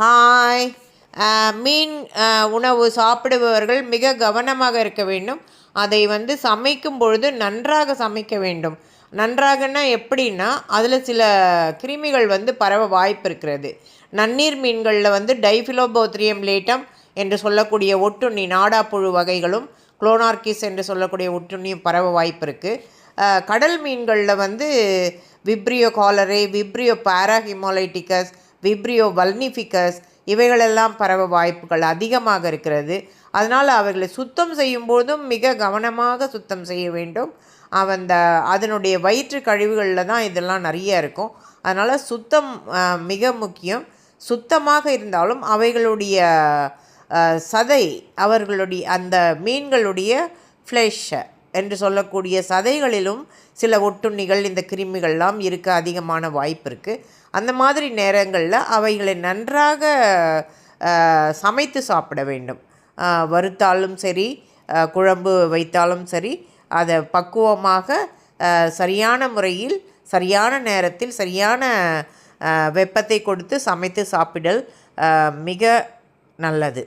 Hi மீன் உணவு சாப்பிடுபவர்கள் மிக கவனமாக இருக்க வேண்டும். அதை வந்து சமைக்கும் பொழுது நன்றாக சமைக்க வேண்டும். நன்றாகன்னா எப்படின்னா அதில் சில கிருமிகள் வந்து பரவ வாய்ப்பு இருக்கிறது. நன்னீர் மீன்களில் வந்து டைஃபிலோபோத்ரியம் லேட்டம் என்று சொல்லக்கூடிய ஒட்டுண்ணி நாடாப்புழு வகைகளும் குளோனார்கிஸ் என்று சொல்லக்கூடிய ஒட்டுண்ணியும் பரவ வாய்ப்பு இருக்குது கடல் மீன்களில் வந்து Vibrio cholerae Vibrio parahaemolyticus Vibrio vulnificus இவைகளெல்லாம் பரவ வாய்ப்புகள் அதிகமாக இருக்கிறது. அதனால் அவர்களை சுத்தம் செய்யும்போதும் மிக கவனமாக சுத்தம் செய்ய வேண்டும். அந்த அதனுடைய வயிற்று கழிவுகளில் தான் இதெல்லாம் நிறைய இருக்கும். அதனால் சுத்தம் மிக முக்கியம். சுத்தமாக இருந்தாலும் அவைகளுடைய சதை அவர்களுடைய அந்த மீன்களுடைய ஃப்ளெஷ் என்று சொல்லக்கூடிய சதைகளிலும் சில ஒட்டுண்ணிகள் இந்த கிருமிகள்லாம் இருக்க அதிகமான வாய்ப்பு இருக்குது அந்த மாதிரி நேரங்களில் அவைகளை நன்றாக சமைத்து சாப்பிட வேண்டும். வறுத்தாலும் சரி குழம்பு வைத்தாலும் சரி அதை பக்குவமாக சரியான முறையில் சரியான நேரத்தில் சரியான வெப்பத்தை கொடுத்து சமைத்து சாப்பிடல் மிக நல்லது.